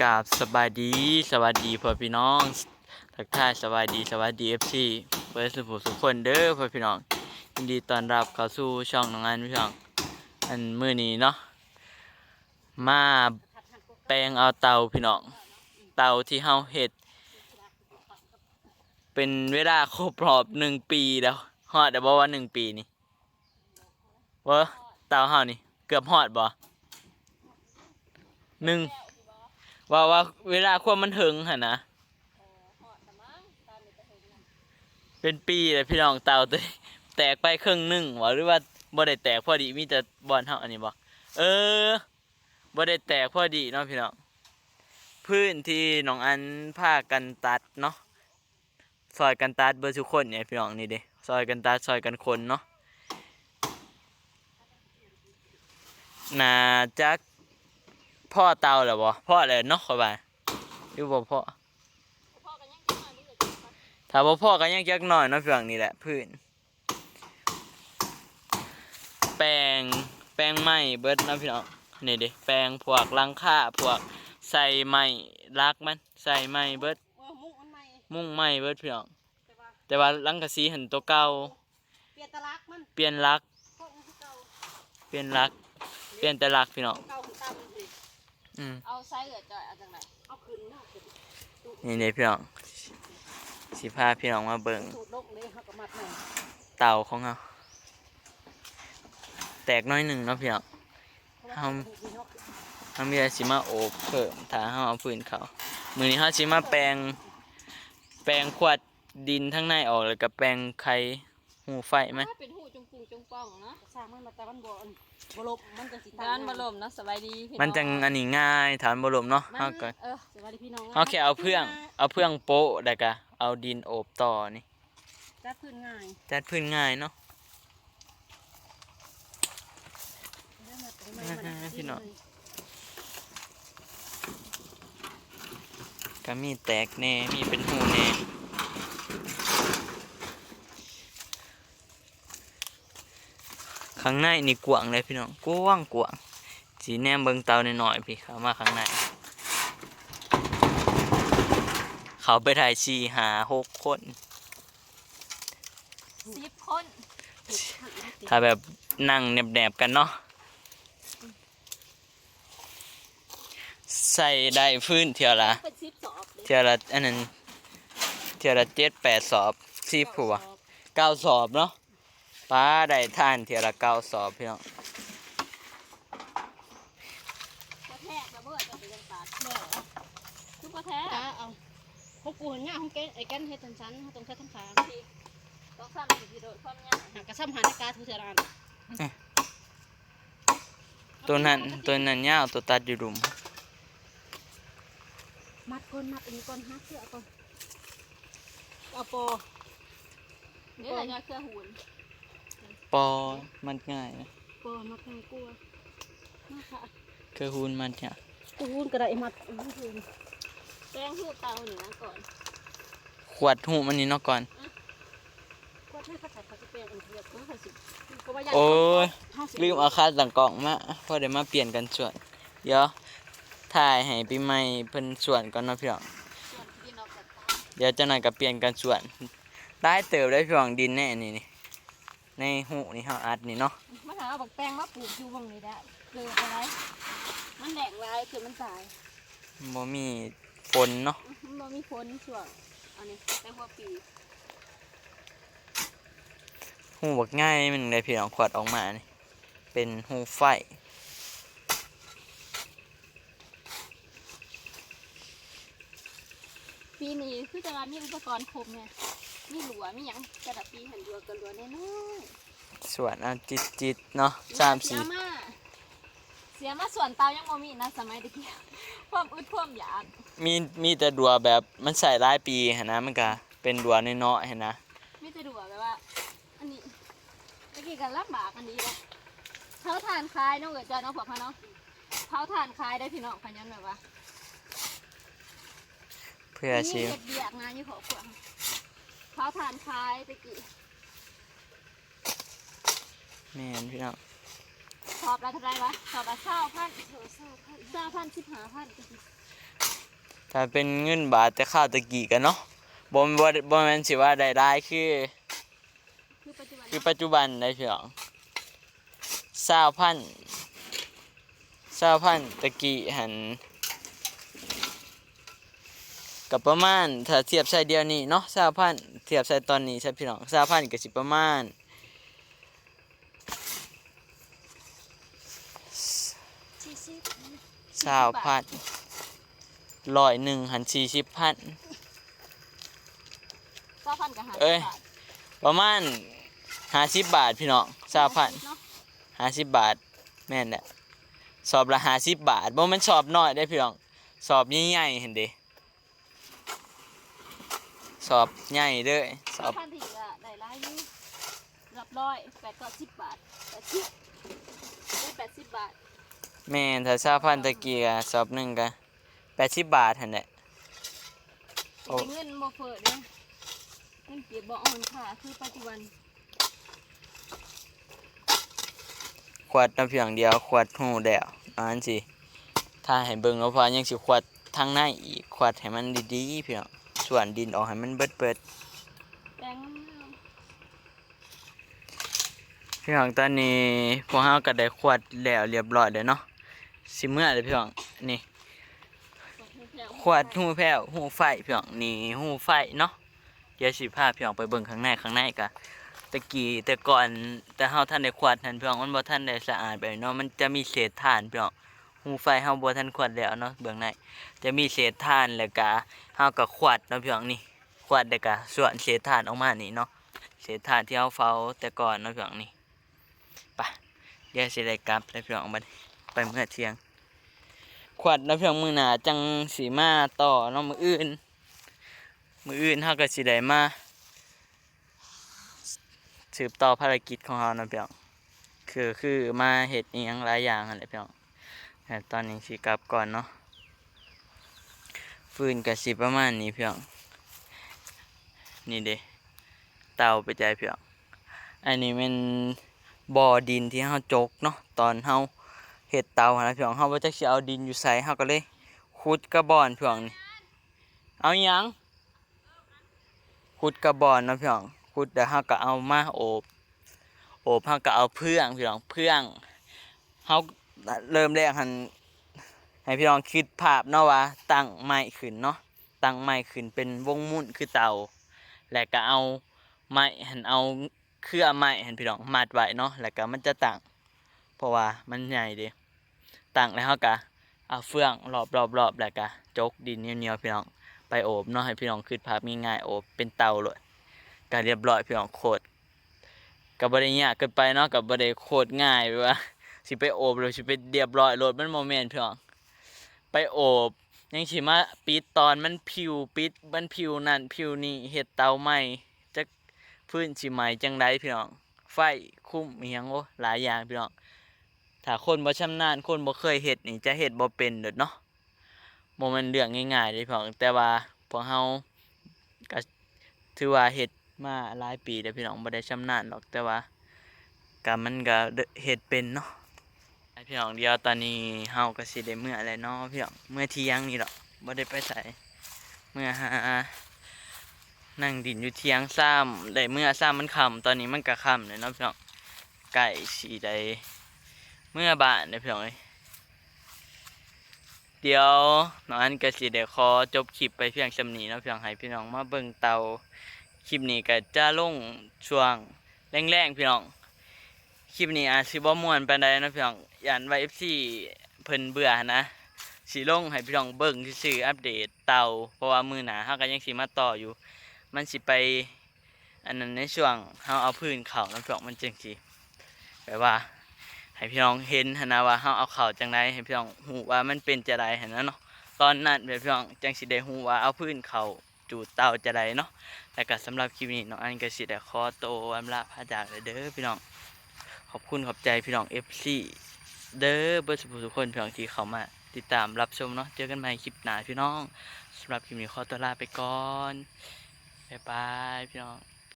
กราบสบายดีสวัสดีพ่อพี่น้องทักทายสวัสดีสวัสดีเอฟซีเปิดสุขสุขคนเด้อพ่อพี่น้องยินดีต้อนรับเข้าสู่ช่องน้องอันพี่น้องอันมื้อนี้เนาะมาแปลงเอาเตาพี่น้องเตาที่เฮาเฮ็ดเป็นเวลาครบรอบหนึ่งปีแล้วฮอดแต่บอกว่าหนึ่งปีนี่ว่าเตาเฮานี่เกือบฮอดบ่หนึ่ง ว่าว่าเวลาควบมันถึงหะนะเป็นปีเลยพี่น้องเตาตัวแตกไปครึ่งหนึ่งวะหรือว่าบ่ได้แตกพอดีมีแต่บอลเท่าอันนี้บ่เออบ่ได้แตกพอดีเนาะพี่น้องพื้นที่น้องอันผ้ากันตัดเนาะซอยกันตัดเบอร์ทุกคนเนี่ยพี่น้องนี่เด้ซอยกันตัดซอยกันคนเนาะน่าจะ พ่อเตาเหรอบ่พ่ออะไรเนาะค่อยว่าอยู่บ่พ่อถ้าบ่พ่อก็ยังจักหน่อยเนาะเพียงนี่แหละพื้น แปลงแปลงไม้เบิดเนาะพี่น้องนี่เด้แปลงพวกหลังคาพวกใส่ไม้รักมันใส่ไม้เบิดว่ามุกมันใหม่มุ่งไม้เบิดพี่น้องแต่ว่าแต่ว่าหลังกะสีหันตัวเก่าเปลี่ยนตะลักมันเปลี่ยนรักพวกมันคือเก่าเปลี่ยนรักเปลี่ยนแต่รักพี่น้อง เก่าของตั้มสิอืมเอาไซส์เอือจ่อยเอาจังไหนเอาคืนเนาะขึ้นนี่เด้พี่น้องสิพาพี่น้องมาเบิ่งสูตรลกเลยเขาก็มัดหน่อยเตาของเราแตกน้อยหนึ่งเนาะพี่น้องเพราะว่าเอาถูกมีนกเขามีอะไรสิมาโอบเพิ่มถ้าเขาเอาพื้นเขามือนี้เขาสิมาแปลง แปลงขวดดินทั้งในออกแล้วก็แปลงไข่ หูไฟมันถ้าเป็นหูจงปูจงป่องเนาะสร้างมันมาแต่มันบ่อันบ่ลบมันจะสิด้านบรมเนาะสบายดีพี่มันจังอันนี้ง่ายฐานบรมเนาะมันเขาก็เออสวัสดีพี่น้องนะเขาแค่เอาเพื่องเอาเพื่องโป๊ะแล้วก็เอาดินโอบต่อนี่จัดพื้นง่ายจัดพื้นง่ายเนาะเรื่องมาตรงไหนมันอ่าพี่น้องก็มีแตกแน่มีเป็นหูแน่ ข้างในนี่กว้างเลยพี่น้องกว้างกว้างสีแนมเบิงเตาหน่อยๆพี่เข้ามาข้างใน เขาไปถ่ายชีหาหกคนสิบคน ถ้าแบบนั่งแนบๆกันเนาะใส่ได้พื้นเที่ยวละเป็นสิบสอบเลยเที่ยวละอันนั้นเที่ยวละเจ็ดแปดสอบสิบผัวเก้าสอบเนาะ ป้าได้ท่านเที่ยวละเก้าสอบพี่น้องกระแทกระเบิดจะเป็นยังตัดทุกกระแทกอ่าเอาเขากูเห็นง่ายของแกไอ้แกนเฮ็ดทันชั้นเขาต้องใช้ทั้งขาต้องซ้ำสิโดดความยากหากระซ้ำหาในกาทุเทรานตัวนั้นตัวนั้นยาวตัวตัดอยู่ดุมมัดก้นมัดอันนี้ก้นฮักเสื้อก้นเอาปอนี่อะไรเนี่ยเครื่องหุ่น ปอมันง่ายนะปอมัดง่ายกลัวมาค่ะคือฮูนมันเนี่ยกูวุ่นกระไดมัดอุ้ยถึงแป้งหูเตาหนึ่งนะก่อนขวดหูมันนี่เนาะก่อนก็ไม่ขัดขัดขัดเปลี่ยนอันเดียวก็ขัดสิก็ว่าโอ้ย ห้าสิบลืมเอาคาดหลังกล่องมาพอได้มาเปลี่ยนกันส่วน เดี๋ยวถ่ายให้ปีใหม่เพิ่นส่วนก่อนเนาะพี่น้อง ส่วนที่นอกจากตาเดี๋ยวเจะหน่อยก็เปลี่ยนกันส่วน ได้เติบได้พี่น้องดินแน่นี่นี่ ในหูนี่เฮาอัดนี่เนาะมาหาบักแป้งมาปลูกอยู่วังนี้ได้เกิดอะไรมันแดงลายคือมันตายบ่มีฝนเนาะมันบ่มีพ้นช่วงอันนี้แต่หัวปีหูบักง่ายมันได้พี่น้องขวดออกมานี่เป็นหูไฟปีนี้คือจะว่ามีอุปกรณ์ครบไง มีหลัวมีหยังกระดับปีหันหลัวกันหลัวแน่นอนส่วนเอาจิตๆเนาะสามสี่เสียมาเสียมาส่วนเตายังบ่มีนะสมัยตะกี้ความอึดความอยากมีมีแต่ดัวแบบมันใส่หลายปีหั้นนะมันก็เป็นดัวน้อยๆหั้นนะไม่จะดูอะแบบว่า อันนี้ตะกี้กันลำบากอันนี้เลยเผาถ่านคลายน้องเอ๋ยจอยน้องผัวพะเนาะเผาถ่านคลายได้พี่น้องพันยันแบบว่า เพื่อสินี่เฮ็ดเบียกงานอยู่ขอบขวาง เผาถ่านคลายตะกี้แม่นพี่น้องสอบละเท่าไหรวะสอบละเศร้าพันเศร้าพันเศร้าพันสิบห้าพันตะกี้ถ้าเป็นเงินบาทแต่ข้าวตะกี้กันเนาะบ่บ่บ่แม่นสิว่าได้รายคือคือปัจจุบันคือปัจจุบันได้พี่น้องสาวพันสาวพันตะกี้หัน กับประมาณถ้าเทียบใส่เดียวนี้เนาะสาวพันเทียบใส่ตอนนี้ใช่พี่น้องสาวพันก็สิประมาณสี่สิบสาวพันร้อยหนึ่งหันสี่สิบพันเก้าพันกับหาเอ้ยบาทประมาณห้าสิบบาทพี่น้องสาวพันเนาะห้าสิบบาทแม่นแหละสอบละห้าสิบบาทบ่แมันสอบน้อยได้อพี่น้องสอบใหญ่ๆเห็นเด้ สอบใหญ่เด้อสอเก้าบพันถี่ก็ได้รายอยูรับร้อยแปดเก้าสิบบาทแปดสิบได้แปดสิบบาทแม่นถ้าสาวพันตะกี้ก็สอบหนึ่งก็แปดสิบบาทหั่นแหละ โอ้เป็นเงินโมเฟอร์เนี่ยเงินเก็บบ่อ่อนค่ะคือปัจจุบันขวดน้ำเพียงเดียวขวดหูแดวอันสิถ้าให้เบิ่งเอาพอยังสิขวดทางในอีกขวดให้มันดีๆพี่น้อง ส่วนดินออกให้มันเบิดเบิดแดงงามๆพี่น้องตอนนี้พวกเฮาก็ได้ขวดแล้วเรียบร้อยแล้วเนาะสิเมื่อเลยพี่น้องนี่ขวดหูแพ้วหูไฟพี่น้องนี่หูไฟเนาะเดี๋ยวสิพาพี่น้องไปเบิ่งข้างในข้างในกะตะกี้แต่ก่อนแต่เฮาท่านได้ขวดทันพี่น้องมันบ่ทันได้สะอาดแบบเนาะมันจะมีเศษถ่านพี่น้อง หูไฟเฮาบ่ทันขวดแล้วเนาะเบื้องในจะมีเศษถ่านแล้วก็เฮาก็ขวดเนาะพี่น้องนี่ขวดแล้วก็ส่วนเศษถ่านออกมานี่เนาะเศษถ่านที่เฮาเฝ้าแต่ก่อนเนาะพี่น้องนี่ไปเดี๋ยวสิได้กลับแล้วพี่น้องบัดไปเมื่อเที่ยงขวัดนะเพียงมือหนาจังสีมาต่อเนาะมืออื่นมืออื่นเฮาก็สิได้มาสืบต่อภารกิจของเฮาเนาะเพียงคือคือมาเฮ็ดอีหยังหลายอย่างนั่นแหละเพียง ต่ตอนนี้สิกลับก่อนเนาะฟืนก็สิประมาณนี้เพียง นี่เด้เตาไปใจเพียง อันนี้เป็นบ่อดินที่เฮาจกเนาะตอนเฮาเห็ดเตาหั้นนะพี่น้องเฮาว่จักสิเอาดินอยู่ไสเฮาก็เลยขุดกระบอนพี่น้องนี่เอาหยังขุดกระบอนนาะพี่น้องขุดแล้วเฮาก็เอามาโอบโอบเฮาก็เอาเพื่องเพี่น้องเพื่องเฮา เริ่มแรกหันให้พี่น้องคิดภาพเนาะว่าตั้งไม้ขึ้นเนาะตั้งไม้ขึ้นเป็นวงมุ่นคือเตาแล้วก็เอาไม้หันเอาเครือไม้หันพี่น้องมัดไว้เนาะแล้วก็มันจะตั้งเพราะว่ามันใหญ่ดิตั้งแล้วเขากะเอาเฟืองรอบรอบรอบแล้วกะจกดินเหนียวๆพี่น้องไปโอบเนาะให้พี่น้องขึ้นภาพง่ายๆโอบเป็นเตาเลยกะเรียบร้อยพี่น้องโคตรกับบริยากเกินไปเนาะกับบริโคตรง่ายไปว่า สิไปโอบหรือสิไปเรียบร้อยโหลดมันโมเมนต์เพี่องไปโอบยังสิมาปิดตอนมันผิวปิดมันผิวนั่นผิวนี่เห็ดเตาไหม้จะพื้นสิไหมจังไดพี่น้อง ไฟคุ้มอหยังโอ้หลายอย่างพี่น้องถ้าคนบ่ชำนาญคนบ่เคยเฮ็ดนี่จะเฮ็ดบ่เป็นเด้อเนาะบ่แม่นเรื่องง่ายๆเด้พี่น้องแต่ว่าพวกเฮาก็ถือว่าเฮ็ดมาหลายปีแล้วพี่น้องบ่ได้ชำนาญหรอกแต่ว่าก็มันก็เฮ็ดเป็นเนาะ พี่น้องเดียวตอนนี้เฮาก็สิได้เมื่อแล้วเนาะพี่น้องเมื่อเที่ยงนี่ดอกบ่ได้ไปไสเมื่อหานั่งดินอยู่เที่ยงซ้ำได้เมื่อซ้ำมันค่ำตอนนี้มันก็ค่ำแล้วเนาะพี่น้องใกล้สิได้เมื่อบ้านเด้พี่น้องเอ้ยเดี๋ยวน้องอันก็สิได้ขอจบคลิปไปเพียงสำนี้เนาะพี่น้องให้พี่น้องมาเบิ่งเตาคลิปนี้ก็จะลงช่วงแรงๆพี่น้อง คลิปนี้อาจสิบ่ม่วนปานใดนะพี่น้องย่านว่า FC เพิ่นเบื่อนะสิลงให้พี่น้องเบิ่งซื่ออัปเดตเตาเพราะว่ามือหน้าเฮาก็ยังสิมาต่ออยู่ มันสิไป อันนั้นในช่วงเฮาเอาพื้นเข้าเนาะพี่น้องมันจังสิแบบว่า ให้พี่น้องเห็นหั้นนะว่าเฮาเอาเข่าวจังไดให้พี่น้องฮู้ว่ามันเป็นจะไดหันนะเนาะตอนนั้นแบบพี่น้องจังสิได้ฮู้ว่าเอาพื้นเขาจูดเตาจะไดเนาะแล้วก็สำหรับคลิปนี้น้องอันก็สิได้ขอโตวอำลาพระจากเลยเด้อพี่น้อง ขอบคุณขอบใจพี่น้อง FC เด้อเบอร์สุทุกคนพี่น้องที่เข้ามาติดตามรับชมเนาะเจอกันใหม่คลิปหน้าพี่น้องสำหรับคลิปนี้ขอตัวลาไปก่อนบ๊ายบายพี่น้อง